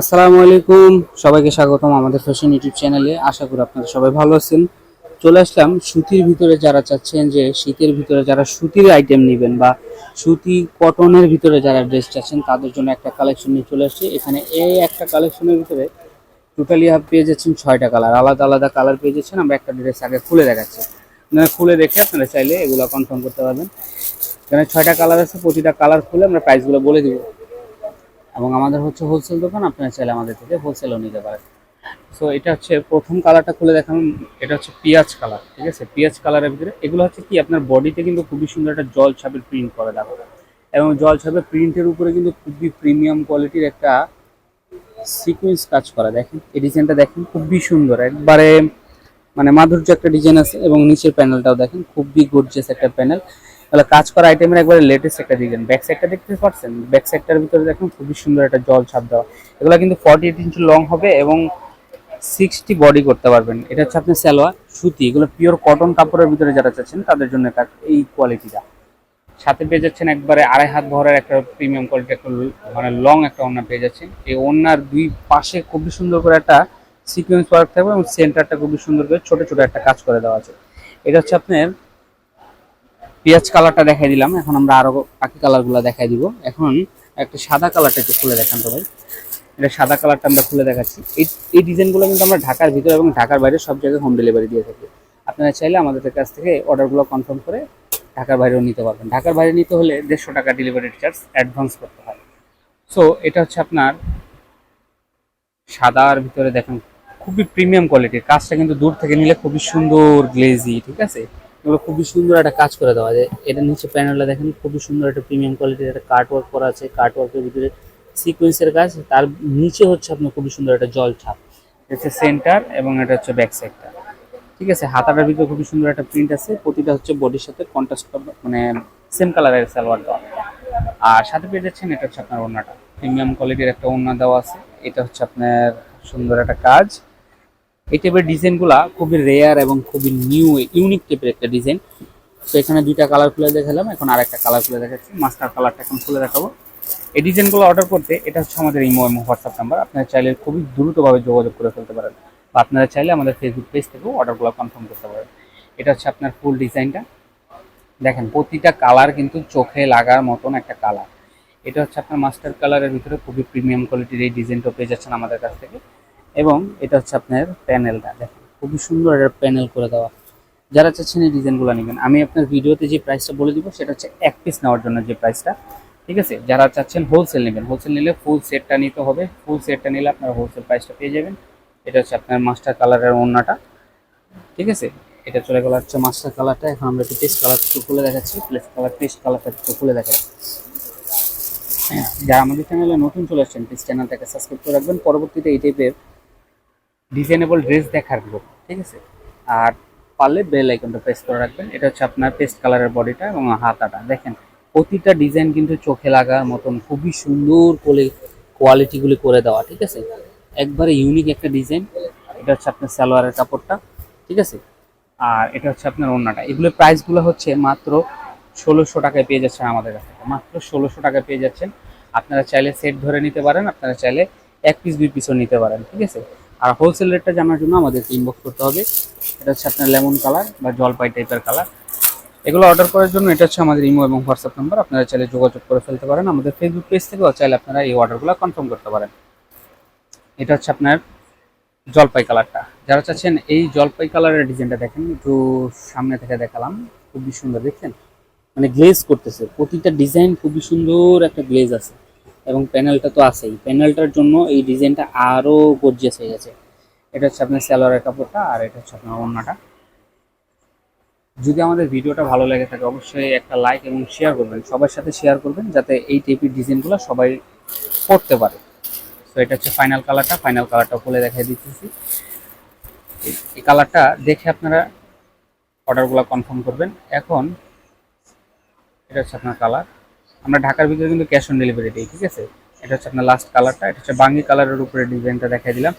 আসসালামু আলাইকুম। সবাইকে স্বাগতম আমাদের ফ্যাশন ইউটিউব চ্যানেলে আশা করি আপনারা সবাই ভালো আছেন। চলে আসলাম সুতির ভিতরে যারা চাচ্ছেন যে শীতের ভিতরে যারা সুতির আইটেম নেবেন বা সুতি কটনের ভিতরে যারা ড্রেস চাচ্ছেন, তাদের জন্য একটা কালেকশন নিয়ে চলে আসছে। এখানে এই একটা কালেকশনের ভিতরে টোটালি পেয়ে যাচ্ছেন ছয়টা কালার আলাদা আলাদা কালার পেয়ে যাচ্ছেন। আমরা একটা ড্রেস আগে খুলে দেখাচ্ছি। আপনারা খুলে দেখে আপনারা চাইলে এগুলো কনফার্ম করতে পারবেন। এখানে ছয়টা কালার আছে, প্রতিটা কালার খুলে আমরা প্রাইসগুলো বলে দিব। এবং আমাদের হচ্ছে হোলসেল দোকান, আপনারা চাইলে আমাদের থেকে হোলসেলও নিতে পারেন। সো এটা হচ্ছে প্রথম কালারটা খুলে দেখালাম এটা হচ্ছে পেঁয়াজ কালার ঠিক আছে? পেঁয়াজ কালারের ভিতরে, এগুলো হচ্ছে কি, আপনার বডিতে কিন্তু খুবই সুন্দর একটা জল ছাপের প্রিন্ট করে দেখো এবং জল ছাপের প্রিন্টের উপরে কিন্তু খুবই প্রিমিয়াম কোয়ালিটির একটা সিকুয়েন্স কাজ করা। দেখেন, এই ডিজাইনটা দেখেন, খুবই সুন্দর। একবারে মানে মাধুর্য একটা ডিজাইন আছে এবং নিচের প্যানেলটাও দেখেন, খুবই গর্জিয়াস একটা প্যানেল তাহলে কাজ করা আইটেমের একবারে লেটেস্ট একটা ডিজাইন ব্যাক সাইডটা দেখতে পাচ্ছেন? ব্যাক সাইডটার ভিতরে দেখুন খুবই সুন্দর একটা জল ছাপ দেওয়া। এগুলো কিন্তু ফর্টি এইট ইঞ্চি লং হবে এবং সিক্সটি বডি করতে পারবেন। এটা হচ্ছে আপনি সালোয়ার, সুতি। এগুলো পিওর কটন কাপড়ের ভিতরে যারা চাচ্ছেন, তাদের জন্য এই কোয়ালিটিটা সাথে পেয়ে যাচ্ছেন একবারে আড়াই হাত ভরের একটা প্রিমিয়াম কোয়ালিটি একটা মানে লং একটা ওড়না পেয়ে যাচ্ছেন। এই ওড়নার দুই পাশে খুবই সুন্দর করে একটা সিকোয়েন্স ওয়ার্ক থাকবে এবং সেন্টারটা খুবই সুন্দর করে ছোট ছোট একটা কাজ করে দেওয়া আছে। এটা হচ্ছে আপনার পেঁয়াজ কালারটা দেখাই দিলাম। এখন আমরা আরও বাকি কালারগুলো দেখাই দিব। এখন একটা সাদা কালারটা একটু খুলে দেখান তো ভাই। এটা সাদা কালারটা আমরা খুলে দেখাচ্ছি। এই এই ডিজাইনগুলো কিন্তু আমরা ঢাকার ভিতরে এবং ঢাকার বাইরে সব জায়গায় হোম ডেলিভারি দিয়ে থাকি। আপনারা চাইলে আমাদের কাছ থেকে অর্ডারগুলো কনফার্ম করে ঢাকার বাইরেও নিতে পারবেন। ঢাকার বাইরে নিতে হলে দেড়শো টাকা ডেলিভারি চার্জ অ্যাডভান্স করতে হয়। সো এটা হচ্ছে আপনার সাদার ভিতরে দেখেন, খুবই প্রিমিয়াম কোয়ালিটির কাজটা কিন্তু দূর থেকে নিলে খুবই সুন্দর গ্লেজি ঠিক আছে? এগুলো খুবই সুন্দর একটা কাজ করে দেওয়া যায়। এটা নিচে প্যানেলটা দেখেন, খুবই সুন্দর একটা প্রিমিয়াম কোয়ালিটির একটা কার্ট ওয়ার্ক করা আছে। কার্ট ওয়ার্কের ভিতরে সিকোয়েন্সের কাজ, তার নিচে হচ্ছে আপনার খুবই সুন্দর একটা জল ছাপ। হচ্ছে সেন্টার এবং এটা হচ্ছে ব্যাক সাইডটা ঠিক আছে, হাতাটার ভিতরে খুবই সুন্দর একটা প্রিন্ট আছে। প্রতিটা হচ্ছে বডির সাথে কন্ট্রাস্ট মানে সেম কালারের সালোয়ার দেওয়া। আর সাথে পেয়ে যাচ্ছেন, এটা হচ্ছে আপনার ওড়নাটা। প্রিমিয়াম কোয়ালিটির একটা ওড়না দেওয়া আছে। এটা হচ্ছে আপনার সুন্দর একটা কাজ। এই টাইপের ডিজাইনগুলা খুবই রেয়ার এবং খুবই নিউ ইউনিক টাইপের একটা ডিজাইন তো এখানে দুইটা কালার খুলে দেখালাম, এখন আর একটা কালার খুলে দেখাচ্ছি। মাস্টার কালারটা এখন খুলে দেখাবো। এই ডিজাইনগুলো অর্ডার করতে এটা হচ্ছে আমাদের ইমো এবং হোয়াটসঅ্যাপ নাম্বার আপনারা চাইলে খুবই দ্রুতভাবে যোগাযোগ করে ফেলতে পারেন। বা আপনারা চাইলে আমাদের ফেসবুক পেজ থেকেও অর্ডারগুলো কনফার্ম করতে পারেন। এটা হচ্ছে আপনার ফুল ডিজাইনটা দেখেন, প্রতিটা কালার কিন্তু চোখে লাগার মতন একটা কালার এটা হচ্ছে আপনার মাস্টার কালারের ভিতরে খুবই প্রিমিয়াম কোয়ালিটির এই ডিজাইনটা পেয়ে যাচ্ছেন আমাদের কাছ থেকে। এবং এটা হচ্ছে আপনার প্যানেলটা, দেখেন, খুবই সুন্দর একটা প্যানেল করে দেওয়া। যারা চাচ্ছেন এই ডিজাইনগুলো নেবেন, আমি আপনার ভিডিওতে যে প্রাইসটা বলে দিব, সেটা হচ্ছে এক পিস নেওয়ার জন্য যে প্রাইসটা ঠিক আছে? যারা চাচ্ছেন হোলসেল নেবেন হোলসেল নিলে ফুল সেটটা নিতে হবে। ফুল সেটটা নিলে আপনার হোলসেল প্রাইসটা পেয়ে যাবেন। এটা হচ্ছে আপনার মাস্টার কালারের ওড়নাটা, ঠিক আছে? এটা চলে গেল হচ্ছে মাস্টার কালারটা এখন আমরা একটু পেস্ট কালার একটু খুলে দেখাচ্ছি। প্লেস কালার পেস্ট কালারটা একটু খুলে দেখাচ্ছি। যারা আমাদের চ্যানেলে নতুন চলে আসছেন প্লিজ চ্যানেলটাকে সাবস্ক্রাইব করে রাখবেন। পরবর্তীতে এই টাইপের ডিজাইনেবল ড্রেস দেখার গ্রুপ ঠিক আছে? আর পারলে বেল আইকনটা প্রেস করে রাখবেন। এটা হচ্ছে আপনার পেস্ট কালারের বডিটা এবং হাতাটা। দেখেন, প্রতিটা ডিজাইন কিন্তু চোখে লাগার মতন খুবই সুন্দর করে কোয়ালিটিগুলি করে দেওয়া, ঠিক আছে? একবারে ইউনিক একটা ডিজাইন এটা হচ্ছে আপনার সালোয়ারের কাপড়টা, ঠিক আছে? আর এটা হচ্ছে আপনার ওড়নাটা। এগুলোর প্রাইসগুলো হচ্ছে মাত্র ষোলোশো টাকায় পেয়ে যাচ্ছেন আমাদের কাছে মাত্র ষোলোশো টাকায় পেয়ে যাচ্ছেন। আপনারা চাইলে সেট ধরে নিতে পারেন, আপনারা চাইলে এক পিস দুই পিসও নিতে পারেন, ঠিক আছে? আর হোলসেল রেটটা জানার জন্য আমাদেরকে ইনবক্স করতে হবে। এটা হচ্ছে আপনার লেমন কালার বা জলপাই টাইপের কালার এগুলো অর্ডার করার জন্য এটা হচ্ছে আমাদের ইমো এবং হোয়াটসঅ্যাপ নাম্বার আপনারা চাইলে যোগাযোগ করে ফেলতে পারেন। আমাদের ফেসবুক পেজ থেকেও চাইলে আপনারা এই অর্ডারগুলো কনফার্ম করতে পারেন। এটা হচ্ছে আপনার জলপাই কালারটা যারা চাচ্ছেন এই জলপাই কালারের ডিজাইনটা দেখেন, একটু সামনে থেকে দেখালাম। খুবই সুন্দর, দেখছেন? মানে গ্লেজ করতেছে। প্রতিটা ডিজাইন খুবই সুন্দর একটা গ্লেজ আছে। এবং প্যানেলটা তো আছেই। প্যানেলটার জন্য এই ডিজাইনটা আরও গর্জিয়াস হয়ে গেছে। এটা হচ্ছে আপনার স্যালোয়ারের কাপড়টা আর এটা হচ্ছে আপনার ওড়নাটা। যদি আমাদের ভিডিওটা ভালো লেগে থাকে, অবশ্যই একটা লাইক এবং শেয়ার করবেন। সবার সাথে শেয়ার করবেন যাতে এই টাইপের ডিজাইনগুলো সবাই পড়তে পারে। তো এটা হচ্ছে ফাইনাল কালারটা ফাইনাল কালারটা খুলে দেখাই দিতেছি। এই কালারটা দেখে আপনারা অর্ডারগুলো কনফার্ম করবেন। এখন, এটা হচ্ছে আপনার কালার আমরা ঢাকার ভিতরে কিন্তু ক্যাশ অন ডেলিভারি দিই, ঠিক আছে? এটা হচ্ছে আপনার লাস্ট কালারটা এটা হচ্ছে বাঙ্গি কালারের উপরে ডিজাইনটা দেখাই দিলাম।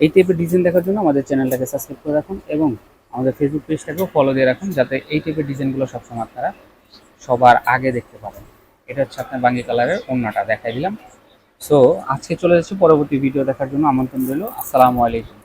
এই টাইপের ডিজাইন দেখার জন্য আমাদের চ্যানেলটাকে সাবস্ক্রাইব করে রাখুন এবং আমাদের ফেসবুক পেজটাকেও ফলো দিয়ে রাখুন, যাতে এই টাইপের ডিজাইনগুলো সবসময় আপনারা সবার আগে দেখতে পাবেন এটা হচ্ছে আপনার বাঙ্গি কালারের ওড়নাটা, দেখাই দিলাম। সো আজকে চলে যাচ্ছি পরবর্তী ভিডিও দেখার জন্য আমন্ত্রণ রইল। আসসালামু আলাইকুম।